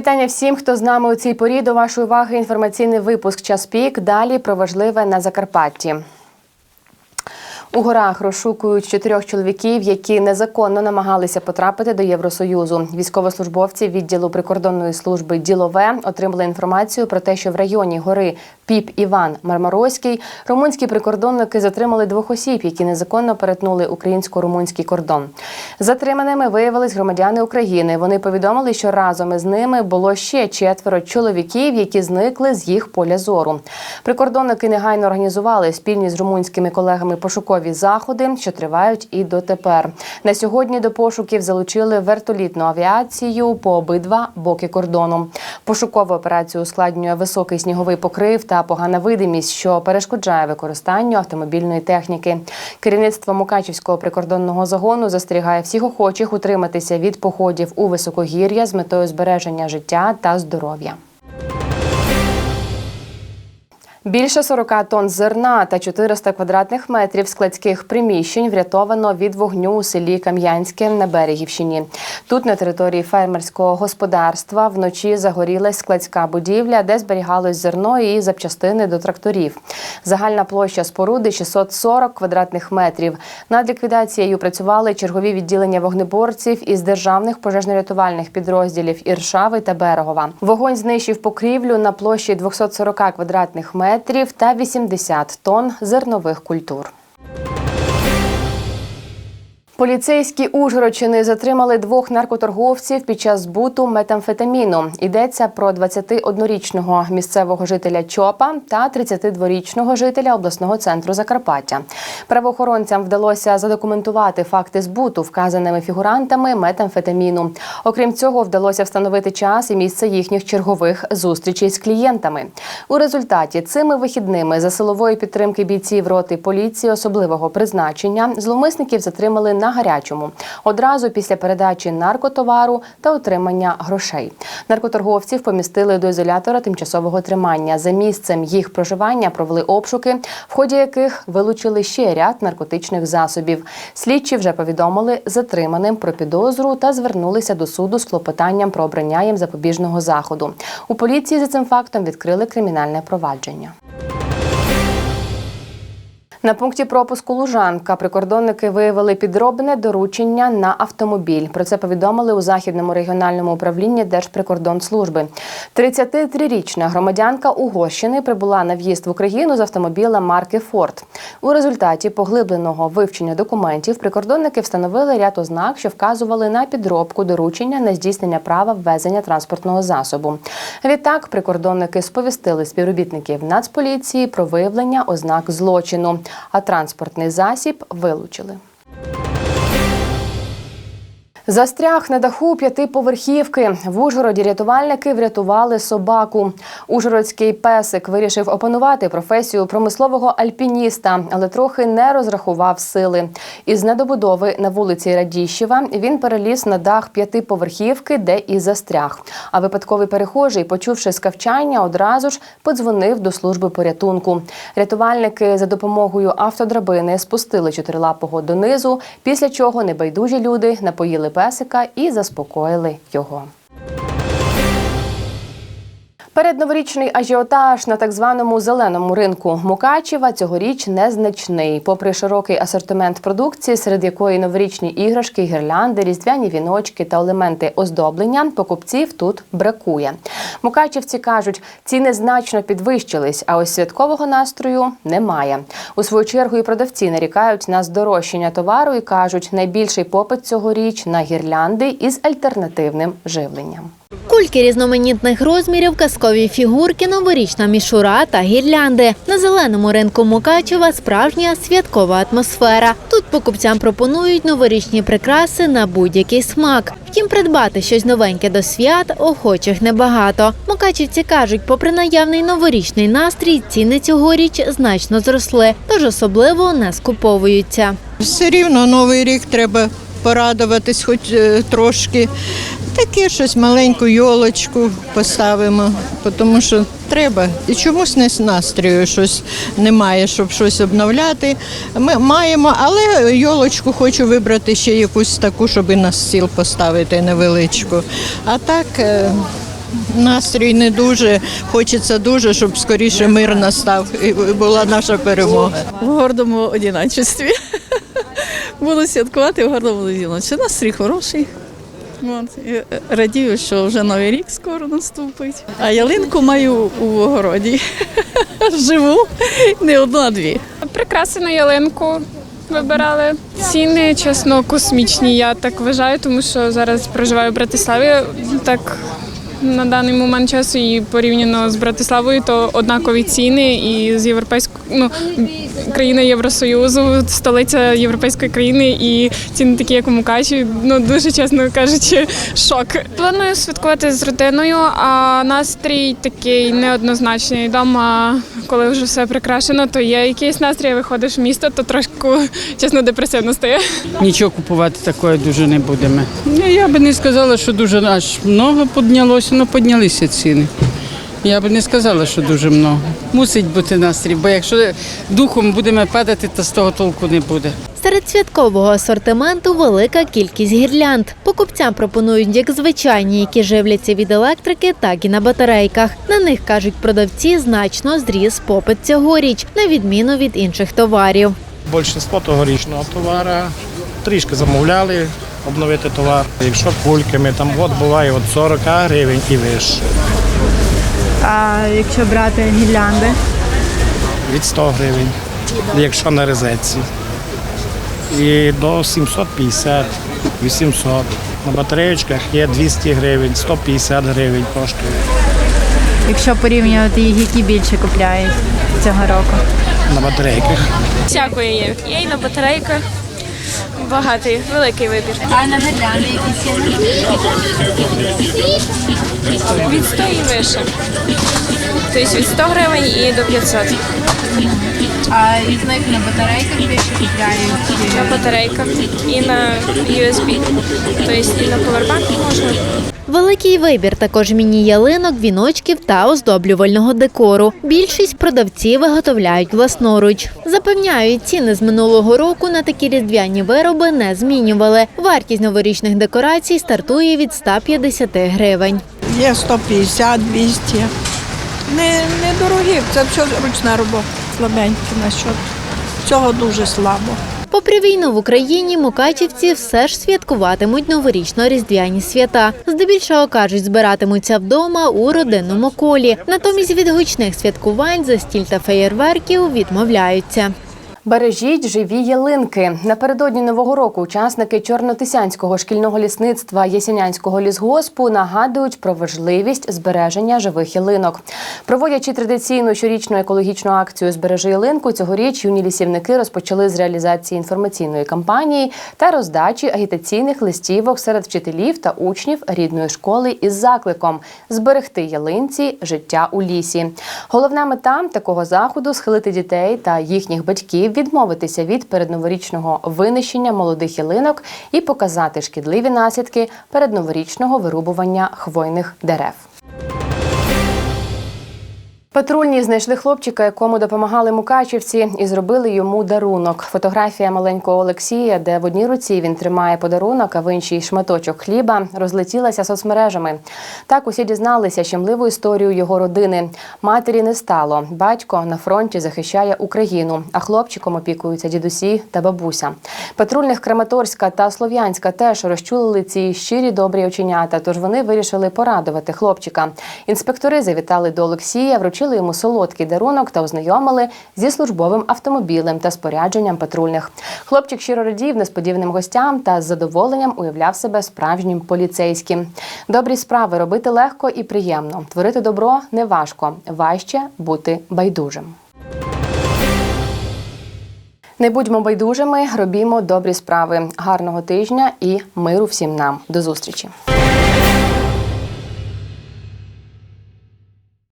вітання всім, хто з нами у цій порі. До вашої уваги інформаційний випуск Час пік. Далі про важливе на Закарпатті. У горах розшукують чотирьох чоловіків, які незаконно намагалися потрапити до Євросоюзу. Військовослужбовці відділу прикордонної служби ділове отримали інформацію про те, що в районі гори Піп Іван Мармарозький румунські прикордонники затримали двох осіб, які незаконно перетнули українсько-румунський кордон. Затриманими виявились громадяни України. Вони повідомили, що разом із ними було ще четверо чоловіків, які зникли з їх поля зору. Прикордонники негайно організували спільні з румунськими колегами пошукові заходи, що тривають і дотепер. На сьогодні до пошуків залучили вертолітну авіацію по обидва боки кордону. Пошукову операцію ускладнює високий сніговий покрив та погана видимість, що перешкоджає використанню автомобільної техніки. Керівництво Мукачівського прикордонного загону застерігає всіх охочих утриматися від походів у високогір'я з метою збереження життя та здоров'я. Більше 40 тонн зерна та 400 квадратних метрів складських приміщень врятовано від вогню у селі Кам'янське на Берегівщині. Тут на території фермерського господарства вночі загорілась складська будівля, де зберігалось зерно і запчастини до тракторів. Загальна площа споруди 640 квадратних метрів. Над ліквідацією працювали чергові відділення вогнеборців із державних пожежно-рятувальних підрозділів Іршави та Берегова. Вогонь знищив покрівлю на площі 240 квадратних метрів та 80 тонн зернових культур. Поліцейські Ужгородчини затримали двох наркоторговців під час збуту метамфетаміну. Йдеться про 21-річного місцевого жителя Чопа та 32-річного жителя обласного центру Закарпаття. Правоохоронцям вдалося задокументувати факти збуту вказаними фігурантами метамфетаміну. Окрім цього, вдалося встановити час і місце їхніх чергових зустрічей з клієнтами. У результаті цими вихідними за силової підтримки бійців роти поліції особливого призначення зловмисників затримали на гарячому одразу після передачі наркотовару та отримання грошей. Наркоторговців помістили до ізолятора тимчасового тримання. За місцем їх проживання провели обшуки, в ході яких вилучили ще ряд наркотичних засобів. Слідчі вже повідомили затриманим про підозру та звернулися до суду з клопотанням про обрання їм запобіжного заходу. У поліції за цим фактом відкрили кримінальне провадження. На пункті пропуску Лужанка прикордонники виявили підробне доручення на автомобіль. Про це повідомили у західному регіональному управлінні Держприкордонслужби. 33-річна громадянка Угорщини прибула на в'їзд в Україну з автомобіля марки Форд. У результаті поглибленого вивчення документів прикордонники встановили ряд ознак, що вказували на підробку доручення на здійснення права ввезення транспортного засобу. Відтак прикордонники сповістили співробітників Нацполіції про виявлення ознак злочину а транспортний засіб вилучили. Застряг на даху п'ятиповерхівки. В Ужгороді рятувальники врятували собаку. Ужгородський песик вирішив опанувати професію промислового альпініста, але трохи не розрахував сили. Із недобудови на вулиці Радіщева він переліз на дах п'ятиповерхівки, де і застряг. А випадковий перехожий, почувши скавчання, одразу ж подзвонив до служби порятунку. Рятувальники за допомогою автодрабини спустили чотирилапого донизу, після чого небайдужі люди напоїли песика і заспокоїли його. Передноворічний ажіотаж на так званому зеленому ринку Мукачева цьогоріч незначний. Попри широкий асортимент продукції, серед якої новорічні іграшки, гірлянди, різдвяні віночки та елементи оздоблення, покупців тут бракує. Мукачівці кажуть, ціни значно підвищились, а ось святкового настрою немає. У свою чергу і продавці нарікають на здорожчання товару і кажуть, найбільший попит цьогоріч на гірлянди із альтернативним живленням. Кульки різноманітних розмірів, казкові фігурки, новорічна мішура та гірлянди. На зеленому ринку Мукачева справжня святкова атмосфера. Тут покупцям пропонують новорічні прикраси на будь-який смак. Втім, придбати щось новеньке до свят охочих небагато. Мукачівці кажуть, попри наявний новорічний настрій, ціни цьогоріч значно зросли, тож особливо не скуповуються. Все рівно новий рік треба порадуватись хоч е, трошки. Таке щось маленьку йолочку поставимо, тому що треба. І чомусь не настрою щось немає, щоб щось обновляти. Ми маємо, але йолочку хочу вибрати ще якусь таку, щоб і на стіл поставити невеличку. А так. е, Настрій не дуже, хочеться дуже, щоб скоріше мир настав і була наша перемога. в гордому одиночестві. Буду святкувати в гордому одиночестві. Настрій хороший. І, е, Радію, що вже новий рік скоро наступить. А ялинку маю у огороді. Живу не одну, а дві. Прикраси на ялинку вибирали. Ціни, чесно, космічні, я так вважаю, тому що зараз проживаю в Братиславі. Так на даний момент часу і порівняно з Братиславою, то однакові ціни і з європейською ну, країна Євросоюзу, столиця європейської країни, і ціни такі, як у Мукачі. Ну дуже чесно кажучи, шок. Планую святкувати з родиною, а настрій такий неоднозначний. Дома, коли вже все прикрашено, то є якийсь настрій, виходиш в місто, то трошки чесно депресивно стає. Нічого купувати такої дуже не будемо. Ну, Я би не сказала, що дуже аж много піднялося, але піднялися ціни. Я би не сказала, що дуже много. Мусить бути настрій, бо якщо духом будемо падати, то з того толку не буде. Серед святкового асортименту велика кількість гірлянд. Покупцям пропонують як звичайні, які живляться від електрики, так і на батарейках. На них кажуть продавці значно зріс попит цьогоріч, на відміну від інших товарів. Більшість тогорічного товару. Трішки замовляли обновити товар. Якщо кульками, там от буває від 40 гривень і вище. А якщо брати гірлянди? Від 100 гривень, якщо на розетці. І до 750, 800. На батареєчках є 200 гривень, 150 гривень коштує. Якщо порівнювати їх, які більше купляють цього року? На батарейках. Всякої є. Є і на батарейках. Багатий, великий вибір. А на гірлянди якісь Від 100 і вище. Тобто від 100 гривень і до 500. А із них на батарейках більше купляють? На батарейках і на USB. Тобто і на повербанк можна. Великий вибір також міні-ялинок, віночків та оздоблювального декору. Більшість продавців виготовляють власноруч. Запевняють, ціни з минулого року на такі різдвяні вироби не змінювали. Вартість новорічних декорацій стартує від 150 гривень. Є 150, 200. Не, не дорогі, це все ручна робота. Слабенькі що. Цього дуже слабо. Попри війну в Україні, мукачівці все ж святкуватимуть новорічно-різдвяні свята. Здебільшого кажуть, збиратимуться вдома у родинному колі. Натомість від гучних святкувань, за стіль та феєрверків відмовляються. Бережіть живі ялинки. Напередодні нового року учасники Чорнотисянського шкільного лісництва Єсінянського лісгоспу нагадують про важливість збереження живих ялинок. Проводячи традиційну щорічну екологічну акцію Збережи ялинку, цьогоріч юні лісівники розпочали з реалізації інформаційної кампанії та роздачі агітаційних листівок серед вчителів та учнів рідної школи із закликом зберегти ялинці життя у лісі. Головна мета такого заходу схилити дітей та їхніх батьків відмовитися від передноворічного винищення молодих ялинок і показати шкідливі наслідки передноворічного вирубування хвойних дерев. Патрульні знайшли хлопчика, якому допомагали мукачівці, і зробили йому дарунок. Фотографія маленького Олексія, де в одній руці він тримає подарунок, а в іншій шматочок хліба, розлетілася соцмережами. Так усі дізналися щемливу історію його родини. Матері не стало. Батько на фронті захищає Україну, а хлопчиком опікуються дідусі та бабуся. Патрульних Краматорська та Слов'янська теж розчулили ці щирі добрі оченята. Тож вони вирішили порадувати хлопчика. Інспектори завітали до Олексія, вручили йому солодкий дарунок та ознайомили зі службовим автомобілем та спорядженням патрульних. Хлопчик щиро радів несподіваним гостям та з задоволенням уявляв себе справжнім поліцейським. Добрі справи робити легко і приємно. Творити добро не важко, важче бути байдужим. Не будьмо байдужими, робімо добрі справи. Гарного тижня і миру всім нам. До зустрічі.